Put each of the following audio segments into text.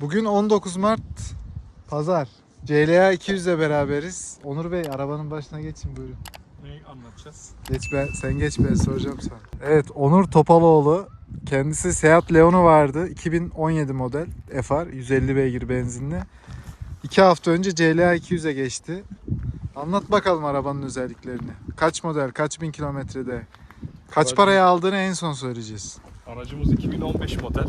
Bugün 19 Mart Pazar. CLA 200 ile beraberiz. Onur Bey arabanın başına geçin buyurun. Neyi anlatacağız? Geç ben, sen geç ben soracağım sana. Evet Onur Topaloğlu. Kendisi Seat Leon'u vardı. 2017 model FR 150 beygir benzinli. 2 hafta önce CLA 200'e geçti. Anlat bakalım arabanın özelliklerini. Kaç model, kaç bin kilometrede, kaç paraya aldığını en son söyleyeceğiz. Aracımız 2015 model.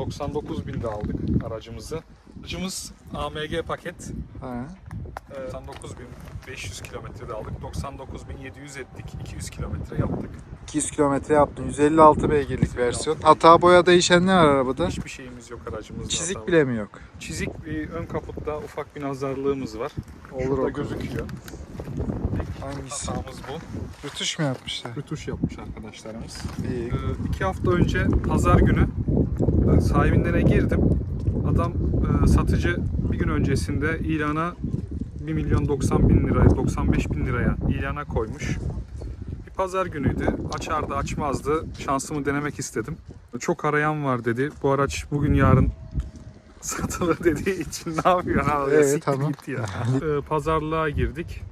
Ee, 99 binde aldık aracımızı. Aracımız AMG paket. Ha. Ee, 99.500 kilometrede aldık. 99.700 ettik. 200 kilometre yaptık. 200 kilometre yaptın. 156 beygirlik versiyon. Hata boya değişen ne var arabada? Hiçbir şeyimiz yok aracımızda. Çizik Hata- bile mi yok? Çizik bir ön kaputta ufak bir nazarlığımız var. Olur Şurada o gözüküyor. Hangisi? Hatamız bu. Rütüş mü yapmışlar? Rütuş yapmış arkadaşlarımız. İyi. Ee, iki hafta önce pazar günü ben sahibinden girdim. Adam e, satıcı bir gün öncesinde ilana 1 milyon 90 bin liraya 95 bin liraya ilana koymuş. Bir pazar günüydü. Açardı açmazdı. Şansımı denemek istedim. Çok arayan var dedi. Bu araç bugün yarın satılır dediği için ne yapıyorsun abi? Evet, tamam. git ya. Ee, pazarlığa girdik.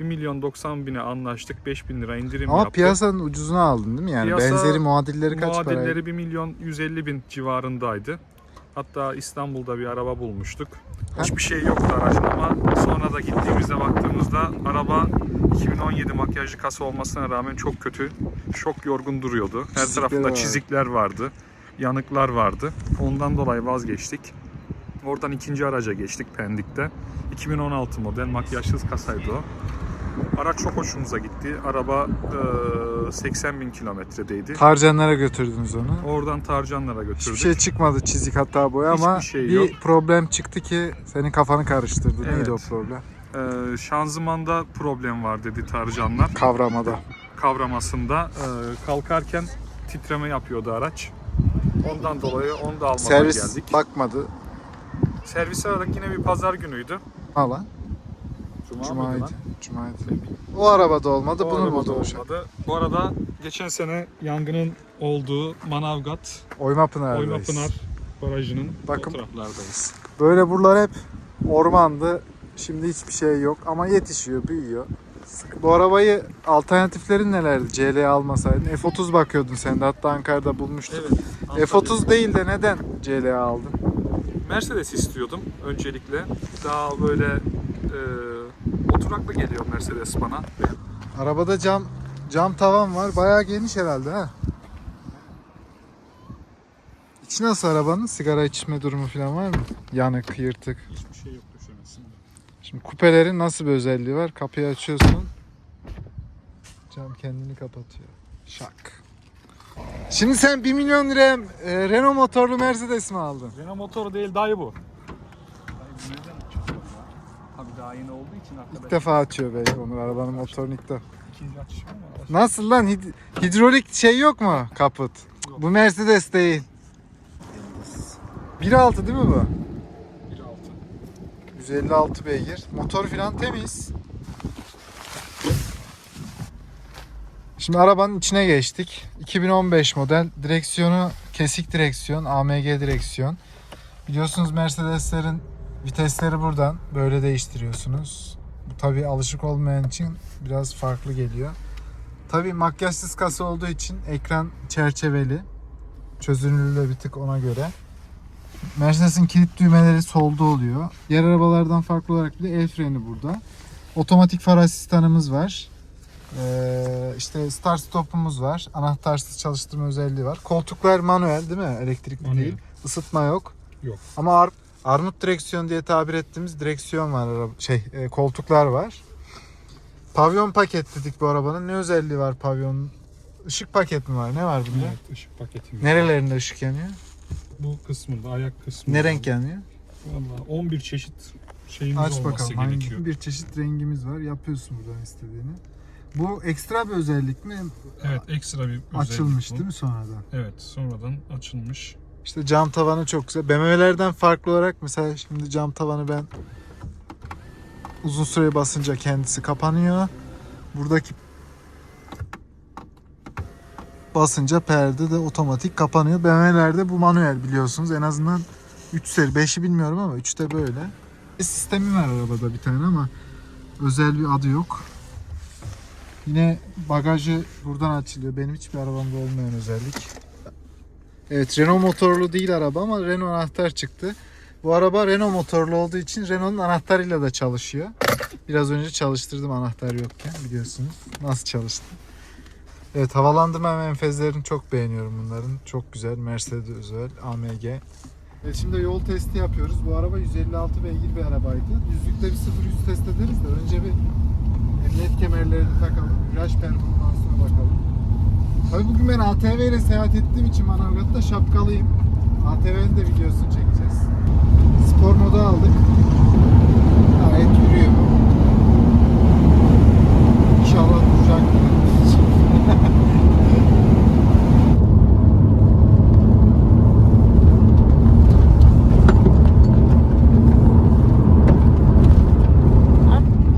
1 milyon 90 bine anlaştık. 5 bin lira indirim Ama yaptı. piyasanın ucuzuna aldın değil mi? Yani Piyasa benzeri muadilleri kaç paraydı? Muadilleri 1 milyon 150 bin civarındaydı. Hatta İstanbul'da bir araba bulmuştuk. Ha? Hiçbir şey yoktu aracın ama sonra da gittiğimizde baktığımızda araba 2017 makyajlı kasa olmasına rağmen çok kötü, çok yorgun duruyordu. Her Çizikleri tarafında vardı. çizikler vardı, yanıklar vardı. Ondan dolayı vazgeçtik. Oradan ikinci araca geçtik Pendik'te. 2016 model makyajsız kasaydı o. Araç çok hoşumuza gitti. Araba eee, 80 bin kilometredeydi. Tarcanlara götürdünüz onu. Oradan Tarcanlara götürdük. Hiçbir şey çıkmadı çizik hatta boya ama Hiçbir şey bir yok. problem çıktı ki senin kafanı karıştırdı. Neydi Evet. o problem? Ee, şanzımanda problem var dedi Tarcanlar. Kavramada. Kavramasında ee, kalkarken titreme yapıyordu araç. Ondan dolayı onu da almadan Servis geldik. bakmadı. Servis aradık yine bir pazar günüydü. Hala. Cuma mıydı Cumaydı. lan? Cumaydı. O arabada olmadı. O bunu arabada buldu olmadı. Bu arada geçen sene yangının olduğu Manavgat, Oyma Pınar'dayız. Oymapınar Barajı'nın Bakın. o taraflardayız. Böyle buralar hep ormandı. Şimdi hiçbir şey yok ama yetişiyor, büyüyor. Bu arabayı alternatiflerin nelerdi? CLA almasaydın. F30 bakıyordun sen de hatta Ankara'da bulmuştuk. Evet. F30 değil de neden CLA aldın? Mercedes istiyordum öncelikle. Daha böyle e, oturaklı geliyor Mercedes bana. Arabada cam cam tavan var. Bayağı geniş herhalde ha. İçi nasıl arabanın? Sigara içme durumu falan var mı? Yanık, yırtık. Hiçbir şey yok döşemesinde. Şimdi kupelerin nasıl bir özelliği var? Kapıyı açıyorsun. Cam kendini kapatıyor. Şak. Şimdi sen 1 milyon liraya e, Renault motorlu Mercedes mi aldın? Renault motoru değil dayı bu. Dayı bu ya? Yeni olduğu için arkadaş. İlk defa açıyor bey onu arabanın motorunu ilk defa. İkinci açışım ama Nasıl lan? Hid- hidrolik şey yok mu kaput? Yok. Bu Mercedes değil. 1.6 değil mi bu? 1.6. 156 beygir. Motor falan temiz. Şimdi arabanın içine geçtik. 2015 model. Direksiyonu kesik direksiyon, AMG direksiyon. Biliyorsunuz Mercedeslerin vitesleri buradan böyle değiştiriyorsunuz. Bu tabi alışık olmayan için biraz farklı geliyor. Tabi makyajsız kasa olduğu için ekran çerçeveli. Çözünürlüğü bir tık ona göre. Mercedes'in kilit düğmeleri solda oluyor. Diğer arabalardan farklı olarak bir de el freni burada. Otomatik far asistanımız var. Ee, işte start stopumuz var. Anahtarsız çalıştırma özelliği var. Koltuklar manuel değil mi? Elektrikli Manuel. değil. Isıtma yok. Yok. Ama armut direksiyon diye tabir ettiğimiz direksiyon var. Şey, e, koltuklar var. Pavyon paket dedik bu arabanın. Ne özelliği var pavyonun? Işık paket mi var? Ne var bunda? Evet, ışık paketimiz. Nerelerinde ışık yanıyor? Bu kısmında, ayak kısmında. Ne renk yanıyor? Vallahi 11 çeşit şeyimiz Aç olması bakalım. Hangi gerekiyor. bir çeşit rengimiz var. Yapıyorsun buradan istediğini. Bu ekstra bir özellik mi? Evet, ekstra bir özellik Açılmış bu. değil mi sonradan? Evet, sonradan açılmış. İşte cam tavanı çok güzel. BMW'lerden farklı olarak mesela şimdi cam tavanı ben uzun süre basınca kendisi kapanıyor. Buradaki basınca perde de otomatik kapanıyor. BMW'lerde bu manuel biliyorsunuz. En azından 3 seri 5'i bilmiyorum ama 3'te böyle. Bir sistemi var arabada bir tane ama özel bir adı yok. Yine bagajı buradan açılıyor. Benim hiçbir arabamda olmayan özellik. Evet Renault motorlu değil araba ama Renault anahtar çıktı. Bu araba Renault motorlu olduğu için Renault'un anahtarıyla da çalışıyor. Biraz önce çalıştırdım anahtar yokken biliyorsunuz. Nasıl çalıştı? Evet havalandırma menfezlerini çok beğeniyorum bunların. Çok güzel. Mercedes özel AMG. Evet, şimdi yol testi yapıyoruz. Bu araba 156 beygir bir arabaydı. Düzlükte bir 0-100 test ederiz de önce bir emniyet kemerlerini takalım. Viraj performansına bakalım. Tabii bugün ben ATV ile seyahat ettiğim için Manavgat'ta şapkalıyım. ATV'nin de videosunu çekeceğiz. Spor modu aldık. Gayet yürüyor. İnşallah duracak.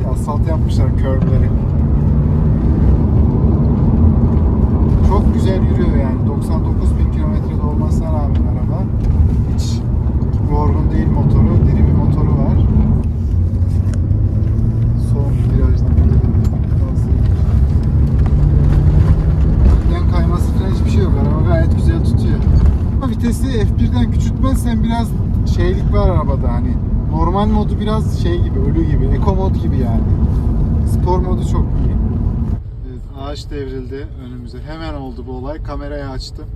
Bir asfalt yapmışlar körbleri. Çok güzel yürüyor yani. 99 bin kilometrede olmasına rağmen araba. Hiç yorgun değil motoru. Diri bir motoru var. Son virajdan Önden kayması falan hiçbir şey yok. Araba gayet güzel tutuyor. Vitesi F1'den küçültmezsen biraz şeylik var arabada hani. Normal modu biraz şey gibi, ölü gibi, eco mod gibi yani. Spor modu çok iyi. Ağaç devrildi önümüze. Hemen oldu bu olay. Kamerayı açtım.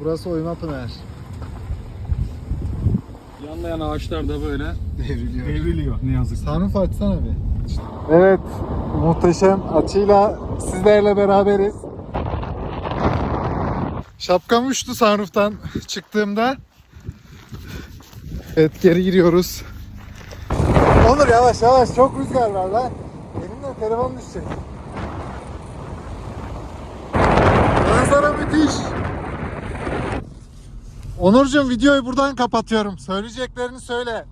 Burası Oyma Pınar. Yanlayan ağaçlar da böyle Devriliyor. devriliyor ne yazık ki. Sunroof açsana bir. Evet, muhteşem açıyla sizlerle beraberiz. Şapkam uçtu sunroof'tan çıktığımda. Evet, geri giriyoruz. Onur yavaş yavaş, çok rüzgar var lan. Elimden telefon düşecek. Manzara müthiş. Onurcuğum videoyu buradan kapatıyorum. Söyleyeceklerini söyle.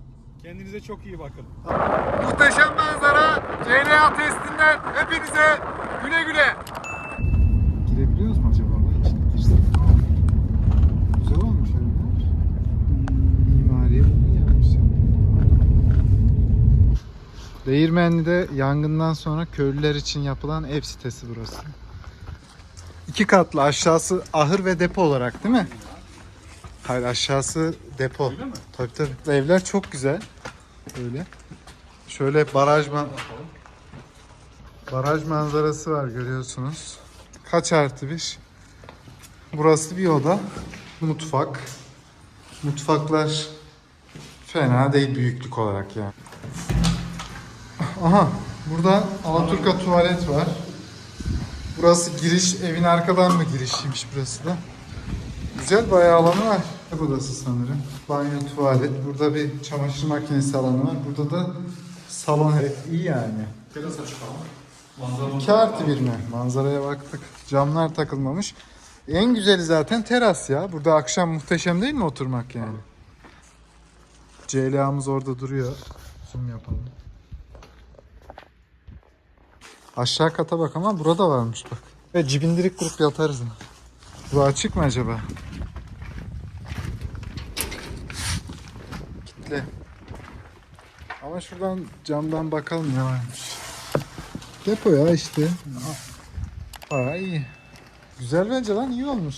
Kendinize çok iyi bakın. Muhteşem manzara CLA testinden hepinize güle güle. Girebiliyoruz mu acaba? İçine girsek. Güzel olmuş evler. Mimariye iyi yapmışlar. Değirmenli'de yangından sonra köylüler için yapılan ev sitesi burası. İki katlı aşağısı ahır ve depo olarak değil mi? Hayır aşağısı depo. Öyle mi? Tabii tabii. Evler çok güzel. Böyle. Şöyle baraj man baraj manzarası var görüyorsunuz. Kaç artı bir? Burası bir oda. Mutfak. Mutfaklar fena değil büyüklük olarak yani. Aha burada Alaturka tuvalet var. Burası giriş, evin arkadan mı girişiymiş burası da. Güzel bayağı alanı var. Yatak odası sanırım. Banyo, tuvalet. Burada bir çamaşır makinesi alanı var. Burada da salon. Evet, iyi yani. Teras açık ama. Manzara 2 artı bir mi? Manzaraya baktık. Camlar takılmamış. En güzeli zaten teras ya. Burada akşam muhteşem değil mi oturmak yani? CLA'mız orada duruyor. Zoom yapalım. Aşağı kata bak ama burada varmış bak. Ve cibindirik kurup yatarız. Bu açık mı acaba? Kitle. Ama şuradan camdan bakalım ne varmış. Depo ya işte. Aa iyi. Güzel bence lan iyi olmuş.